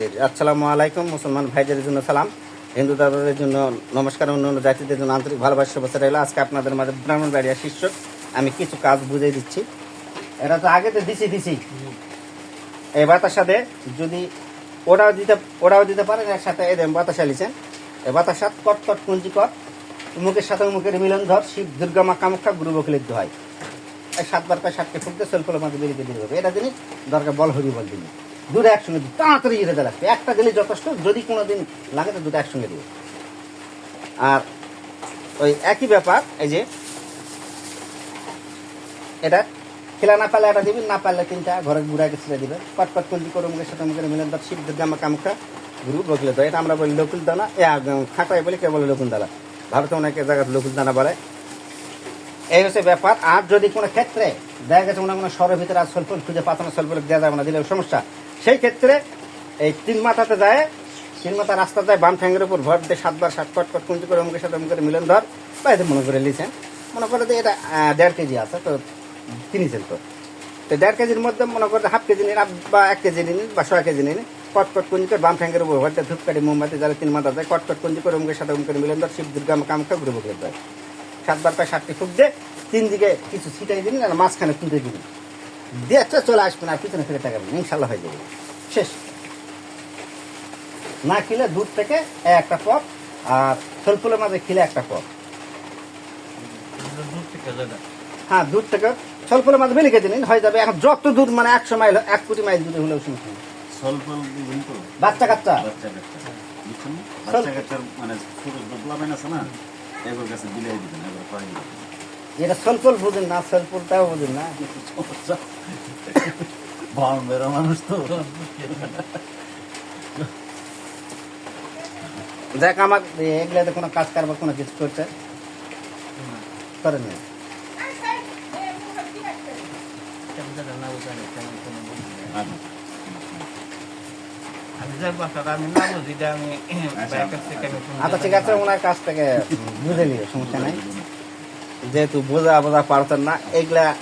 আসসালামু আলাইকুম, মুসলমান ভাইদের জন্য সালাম। হিন্দু দাদাদের জন্য নমস্কার, অন্য জাতিদের জন্য আন্তরিক ভালোবাসা, শুভেচ্ছা রইল। আজকে আপনাদের মাঝে ব্রাহ্মণ ব্রাহ্মণবাড়িয়া শীর্ষক আমি কিছু কাজ বুঝিয়ে দিচ্ছি। এরা তো আগে তো দিছি দিছি। এই বাতাসা দে যদি ওরাও দিতে ওরাও দিতে পারেন এর সাথে এদের বাতাসা লিছেন এই বাতাসা কট কট, কুঞ্জি কট। মুখের সাথে মুখের মিলন ধর, শিব, দুর্গা, মা, কামাখ্যা, গুরু বকিলিত হয়। সাতবার পায় সাতকে ফুটতে সেলফলের মাঝে বেরিয়ে বেরিয়ে হবে। এটা জিনিস দরকার বল হরি বল দিন দুটো একসঙ্গে দিই। তাড়াতাড়ি যেতে লাগবে একটা দিলে যথেষ্ট, যদি কোনো দিন লাগে তো দুটো একসঙ্গে দিবে। আর ওই একই ব্যাপার, এই যে, এটা খেলা না পারলে এটা দিবেন না পারলে তিনটা ঘরের বুড়াকে ছেড়ে দিবে। কট কট কলজি করে মুখের সাথে মুখের মিলন দর শিব দুর্গা, মা কামাখ্যা, গুরু বকলে এটা আমরা বলি লকুল দানা। এ খাটাই বলি, কে বলে লকুল দানা? ভারতে অনেক জায়গায় লকুল দানা বলে। এই হচ্ছে ব্যাপার। আর যদি কোনো ক্ষেত্রে দেখা গেছে মনে কোনো শহরের ভিতরে আর সলফল খুঁজে পাতানো সলফল দেওয়া যাবে না দিলে সমস্যা। সেই ক্ষেত্রে এই তিন মাথাতে যায়, তিন মাথা রাস্তা যায়, বাম ঠ্যাঙ্গের উপর ভর দিয়ে সাতবার সাত কট কট কুঞ্চি করে মুখের সাথে মুখের মিলন ধর। বা এতে মনে করে লিছেন মনে করে যে এটা দেড় কেজি আছে, তো কিনেছেন তো। তো দেড় কেজির মধ্যে মনে করে হাফ কেজি নিন বা এক কেজি নিন, বা ছয় কেজি নিন, কট কট কুঞ্জি করে বাম ঠ্যাঙ্গের উপর ভর দিয়ে ধূপকাঠি, মোমবাতি জ্বালে তিন মাথা যায়, কট কট কুঞ্জি করে মুখের সাথে মুখের মিলন ধর, শিব দুর্গা কামকা ঘুরে বকলে দেয় সাতবার পায় সাতটি ফুক দিয়ে তিন দিকে কিছু ছিটাই দিন আর মাঝখানে তুলে দিন। দিয়ে চলে আসবেন আর পিছনে ফিরে টাকাবেন ইনশাল্লাহ হয়ে যাবে। শেষ। না খেলে দুধ থেকে একটা পথ আর সলফুলের মাঝে খেলে একটা দূর জায়গা হ্যাঁ দুধ থেকে সলফুলের মাঝে বেলিকে দিন হয়ে যাবে। এখন যত দুধ মানে একশো মাইল এক কোটি মাইল দুধে হলেও শুনছি বাচ্চা কাচ্চা? বাচ্চা কাচ্চা। না? মানে ছোট ডোপলামেন আছে না? এগুলোর কাছে বিলাই দিবেন এগুলো পাই এটা সলফুল বুঝেন না সলফুলটাও বুঝেন না ভাম বেরো মানুষ তো দেখ আমার এগুলাতে কোনো কাজ কারবার কোনো কিছু করছে করেন না। আচ্ছা। আমি যে বাসাটা আমি না বুঝি এটা আমি আচ্ছা, থেকে আমি কোনো ঠিক আছে ওনার কাছ থেকে বুঝে নিও সমস্যা নাই যেহেতু বোঝা বোঝা পারতেন না, এগুলা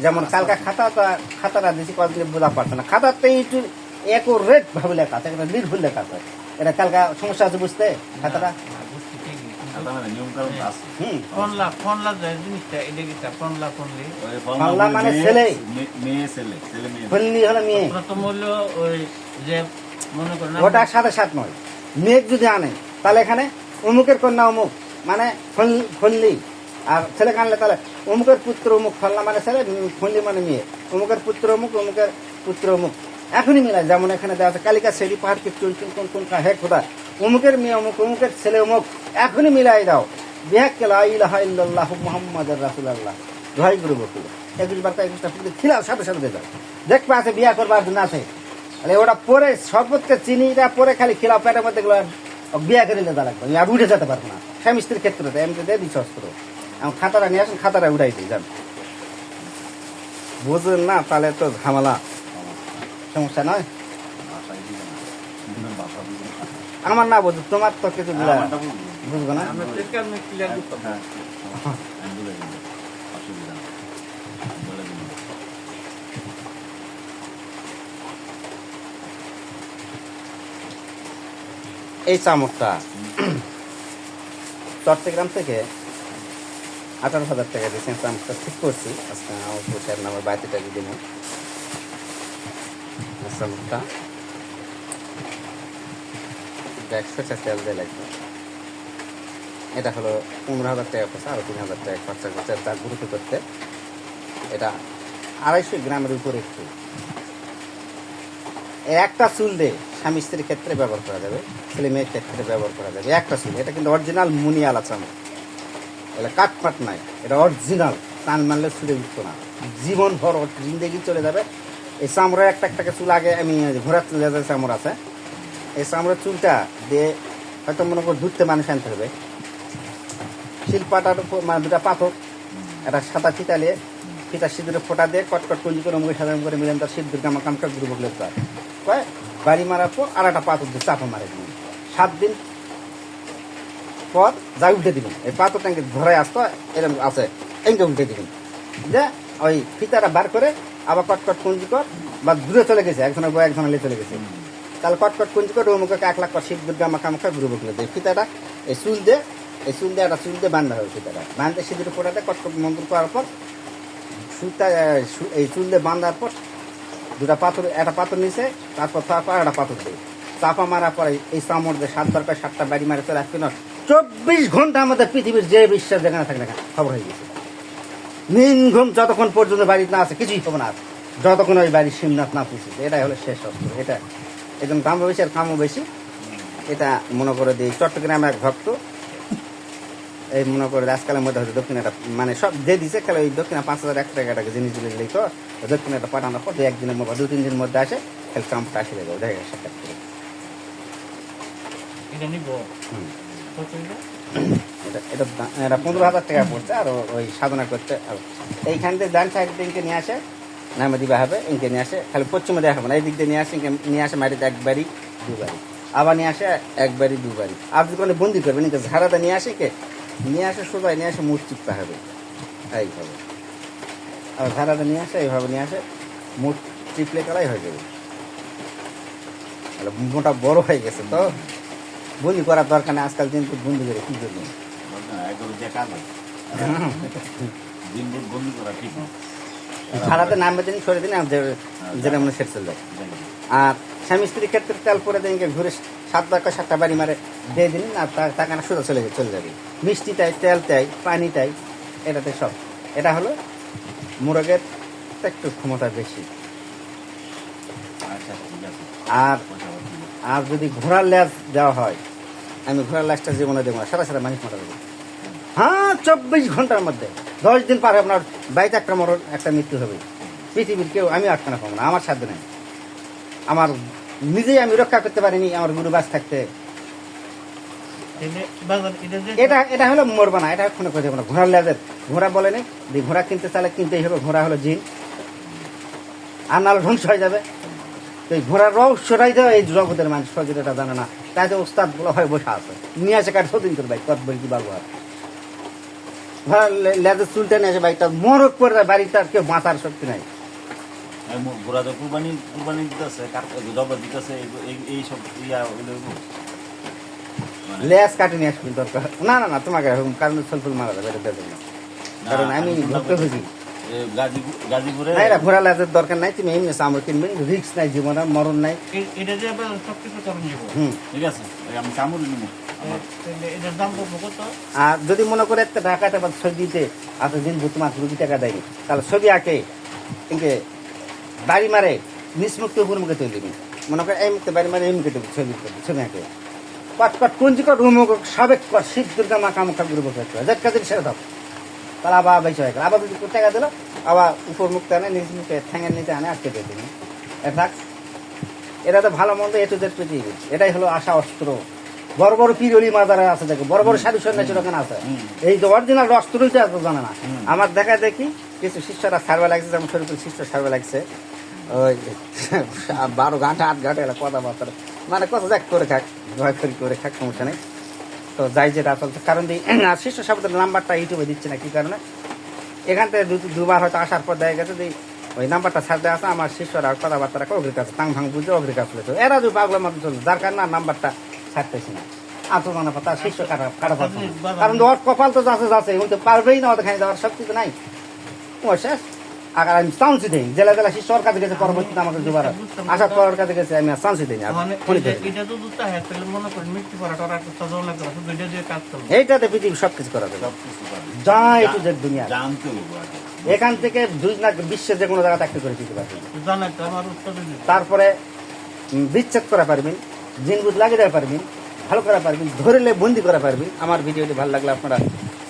যেমন কালকা খাতা তো, খাতাটা দিছি কতদিন বোঝা পারতেন না। খাতাতে একটু একো রেট ভাবে লেখা আছে নির্ভুল লেখা আছে। এটা কালকা সমস্যা আছে বুঝতে, খাতাটা? মানে মানে ছেলে। মেয়ে ছেলে। মেয়ে ওটা সাথে সাত নয়। মেঘ যদি আনে, তাহলে এখানে অমুকের কন্যা অমুক। মানে ফল- ফল্লি। আর ছেলে আনলে তাহলে অমুকের পুত্র, অমুক ফল্লা মানে ছেলে ফল্লি মানে মেয়ে। অমুকের পুত্র, অমুক, অমুকের পুত্র, অমুক। এখনই মিলায়, যেমন এখানে দেওয়া আছে, কালিকা সেরি পাহাড় কি চুল চুল কোন কোন হে খোদা। অমুকের মেয়ে অমুক, অমুকের ছেলে অমুক। এখনই মিলাই দাও। বিহাক কেলা ইলাহা ইল্লাল্লাহ মুহাম্মাদ রাসূলুল্লাহ। দোহাই গুরু বকুল। একুশ বার্তা একুশটা ফুটে খিলাও, সাথে সাথে দাও দেখবা আছে, বিয়া করবার জন্য আছে। তাহলে ওটা পরে শরবতকে চিনিটা পরে খালি খিলাও, পেটের মধ্যে গুলো, বিয়া করে লেদা লাগবে। আর উঠে যেতে পারব না। স্বামী স্ত্রীর ক্ষেত্রে তো দিয়ে দিচ্ছি অস্ত্র আমি খাতাটা নিয়ে আসুন খাতাটা উঠাই দিই যান। বুঝলেন না তাহলে তো ঝামেলা। সমস্যা নয়? আমার না বুঝু তোমার তো কিছু বুঝব। না? হ্যাঁ এই চামচটা। চট্টগ্রাম থেকে আঠারো হাজার টাকা দিয়েছেন চামচটা ঠিক করছি। আজকে আমার পয়সার নামের বাড়িতে টাকা দিব দিয়ে লাগবে। এটা হলো পনেরো হাজার টাকা খরচা আরও তিন হাজার টাকা খরচা করছে। তার গুরুত্ব করতে। এটা আড়াইশো গ্রামের উপরে একটু। একটা চুল দিয়ে স্বামী স্ত্রীর ক্ষেত্রে ব্যবহার করা যাবে, ছেলে মেয়ের ক্ষেত্রে ব্যবহার করা যাবে। একটা চুল, এটা কিন্তু অরিজিনাল মুনিয়ালা চামচ এটা কাটপাট নাই, এটা অরিজিনাল টান মারলে ছুটে উঠতো না। জীবন ভর জিন্দেগি চলে যাবে? এই চামড়ার একটা একটা চুল আগে, আমি ঘোরার চুল যে চামড় আছে, এই চামড়ার চুলটা দিয়ে হয়তো মনে করো ধুতে মানুষ আনতে হবে। শিলপাটার মানে দুটা পাথর, একটা সাদা চিতালিয়ে ফিতা সিঁদুরে ফোটা দিয়ে কটকট কুঞ্জি করে, মুখে সাধারণ করে মিলেন তার সিদ্ধুর গামা কামকা গুরু তার কয়? বাড়ি মারার পর আর একটা পাথর দিয়ে চাপা মারে সাত দিন পর যাই উঠে দিবেন এই পাথর ট্যাঙ্কে ধরে আসতো এরকম আছে এঙ্কে উঠে দিবেন যে ওই ফিতাটা বার করে আবার কটকট কুঞ্জি কর, বা দূরে চলে গেছে একজনের বই একজনের চলে গেছে। তাহলে কটকট কুঞ্জি করে রুমুকে এক লাখ কর শীত দুর্গা, মাখা মাখা, গুরু বকলে দেয় ফিতাটা, এই চুল দিয়ে এই চুল দিয়ে একটা চুল দিয়ে বান্ধা হবে ফিতাটা। বাঁধতে সিঁদুর ফোটাতে কটকট মন্ত্র করার পর, সুতা এই চুল দিয়ে বাঁধার পর, দুটা পাথর, একটা পাথর নিচে তারপর তারপর একটা পাথর দেয় চাপা মারার পরে এই চামড় দিয়ে সাত দরকার, সাতটা বাড়ি মারে চলে আসবে না চব্বিশ ঘণ্টা আমাদের পৃথিবীর যে বিশ্বাস যেখানে থাকে না খবর হয়ে গেছে। নিন ঘুম যতক্ষণ পর্যন্ত বাড়িতে না আছে কিছুই হবে না। যতক্ষণ ওই বাড়ির সিমনাথ না পুষেছে এটাই হলো শেষ অস্ত্র এটা। একদম দামও বেশি আর কামও বেশি। এটা মনে করে দিই চট্টগ্রামে এক ভক্ত এই মনে করে আজকালের মধ্যে হয়তো দক্ষিণাটা মানে সব যে দিছে খেলে ওই দক্ষিণা পাঁচ হাজার এক টাকা টাকা জিনিস দিলে দিলেই তো দক্ষিণাটা পাঠানোর পর দু একদিনের মধ্যে দু তিন দিনের মধ্যে আসে খেলে কামটা আসে দেবে দেখা সাক্ষাৎ করে। এটা এটা পনেরো হাজার টাকা পড়ছে আর ওই সাধনা এইখান থেকে ডান সাইড নিয়ে আসে, নামে দিবা হবে, ইনকে নিয়ে আসে, খালি দেখাবো না এই দিক দিয়ে নিয়ে আসে নিয়ে আসে মাটিতে একবারই আবার নিয়ে আসে একবারই দুবারই কোনো বন্দি করবেন ঝাড়াতে নিয়ে আসে কে নিয়ে আসে সোজাই নিয়ে আসে মুখ চিপতে হবে। এইভাবে। আর ঝাড়াতে নিয়ে আসে, এইভাবে নিয়ে আসে চিপলে করাই হয়ে যাবে। মোটা বড় হয়ে গেছে তো। বন্দি করার দরকার নেই, আজকাল কিন্তু বন্দি করে কি করবেন দিন ছাড়াতে নামবে দিন, সরে দিন যেটা মনে সেট চলে যায় আর স্বামী স্ত্রীর ক্ষেত্রে তেল পরে দিন ঘুরে সাত টাকা সাতটা বাড়ি মারে দিয়ে দিন, আর টাকা না সোজা চলে চলে যাবে। মিষ্টিটাই তেলটাই পানিটাই এটাতে সব। এটা হলো মোরগের একটু ক্ষমতা বেশি। আর। আর যদি ঘোড়ার ল্যাজ দেওয়া হয় আমি ঘোড়ার ল্যাজটা জীবনে দেবো না সারা সারা মানুষ মারা দেবো হ্যাঁ চব্বিশ ঘণ্টার মধ্যে। দশ দিন পরে আপনার বাড়িতে একটা মরণ একটা মৃত্যু হবে। পৃথিবীর কেউ আমি আটকানা পাবো না আমার সাধ্য নেই। আমার নিজেই আমি রক্ষা করতে পারিনি আমার গুরু বাস থাকতে। এটা এটা হলো মরবা না এটা কোনো কথা না। ঘোড়ার লেজের ঘোড়া বলে যে ঘোড়া কিনতে চাইলে কিনতেই হবে ঘোড়া হলো জিন। আর নাহলে ধ্বংস হয়ে যাবে। এই ঘোড়ার রহস্যটাই তো এই জগতের মানুষ এটা জানে না। তাই তো ওস্তাদগুলো হয় বসে আছে। নিয়ে আসে কাঠ সদিন করে ভাই? কত বাবু আর? ঘোড়ার লেজের চুলটা নিয়ে আসে ভাইটা মরক করে দেয়, বাড়িটার কেউ বাঁচার শক্তি নাই। কুরবানি কুরবানি দিতেছে জবা দিতেছে এই- সব ইয়া মানে লেজ কাটে নিয়ে আসবেন দরকার না না না তোমাকে কারণে সলফুল মারা যাবে এটা কারণ আমি ভুক্তভোগী এ, গাজীপুর? গাজীপুরে না এটা ঘোড়া লেজের দরকার নাই তুমি এমনি চামড় কিনবেন রিক্স নাই জীবনে মরণ নাই। এ- এটা যে আবার সব কিছু করে নিব। হুম। ঠিক আছে? এই আমি চামড় নিব। তাহলে এটার দাম কত কত? আর যদি মনে করে একটা ঢাকাতে বা ছবি দিতে আচ্ছা দিন তোমার রুগী টাকা দেয়নি তাহলে ছবি আঁকে কিন্তু বাড়ি মারে নিজ মুক্ত উপর মুখে তৈরি দিবি। মনে করে এই মুখে বাড়ি মারে এই মুখে ছবি ছবি আঁকে। কট কট কুঞ্জি কট সাবেক কট শীত দুর্গা মাখা মুখা গুরু বসে যে কাজে সেরে দাও। তাহলে আবার বেঁচে হয়ে গেল। আবার যদি টাকা দিল আবার উপর মুখতে আনে নিজ মুখে ঠ্যাঙের নিচে আনে আটকে দিয়ে এ থাক এটা তো ভালো মন্দ এটু জেড পৃথিবী এটাই হলো আশা অস্ত্র। বড় বড় পিরলি মাদারে আছে দেখো বড় বড় সাধু সন্ন্যাসী ওখানে আছে? এই অরিজিনাল অস্ত্রই তো জানে না। আমার দেখা দেখি কিছু শিষ্যরা সার্ভে লাগছে যেমন শরীর শিষ্য সার্ভে লাগছে। ওই বারো ঘণ্টা আট ঘণ্টা এলা কথাবার্তা মানে কথা যাক করে খাক ভয় করি করে খাক সমস্যা নেই। তো যাই যেটা চলছে কারণ আর শিষ্য শব্দের নাম্বারটা ইউটিউবে দিচ্ছে না কি কারণে? এখান থেকে দু- দুবার হয়তো আসার পর দেখা গেছে যে ওই নাম্বারটা ছাড়তে আসে আমার শিষ্যরা কথাবার্তা রাখে অগ্রিক আছে টাং ভাং বুঝে অগ্রিক আসলে তো এরা যদি পাগলের মতো চলছে যার কারণে আর নাম্বারটা ছাড়তেছি না। আত্মমানা পাতা শিষ্য কাটা কাটা কারণ ওর কপাল তো যাচ্ছে যাচ্ছে পারবেই না ওদের খাই দেওয়ার শক্তি তো নাই। ও শেষ। আর আমি চান্সই দেই। জেলা জেলা ওর কাছে গেছে পরবর্তীতে আমাকে দুবার আসার পর কাছে গেছে আমি দিই মানে হ্যাঁ মনে করবে। এইটাতে পৃথিবী সব কিছু করা যাবে। যা একটু যে দুনিয়া। এখান থেকে দুই না বিশ্বের যে কোনো জায়গা চাকরি করে দিতে পারবেন তারপরে বিচ্ছেদ করা পারবেন জিনবুজ লাগিয়ে দেওয়া পারবেন ভালো করা পারবেন ধরলে বন্দি করা পারবেন। আমার ভিডিওটি ভালো লাগলে আপনারা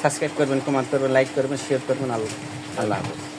সাবস্ক্রাইব করবেন কমেন্ট করবেন লাইক করবেন শেয়ার করবেন। আল্লাহ আল্লাহ হাফেজ।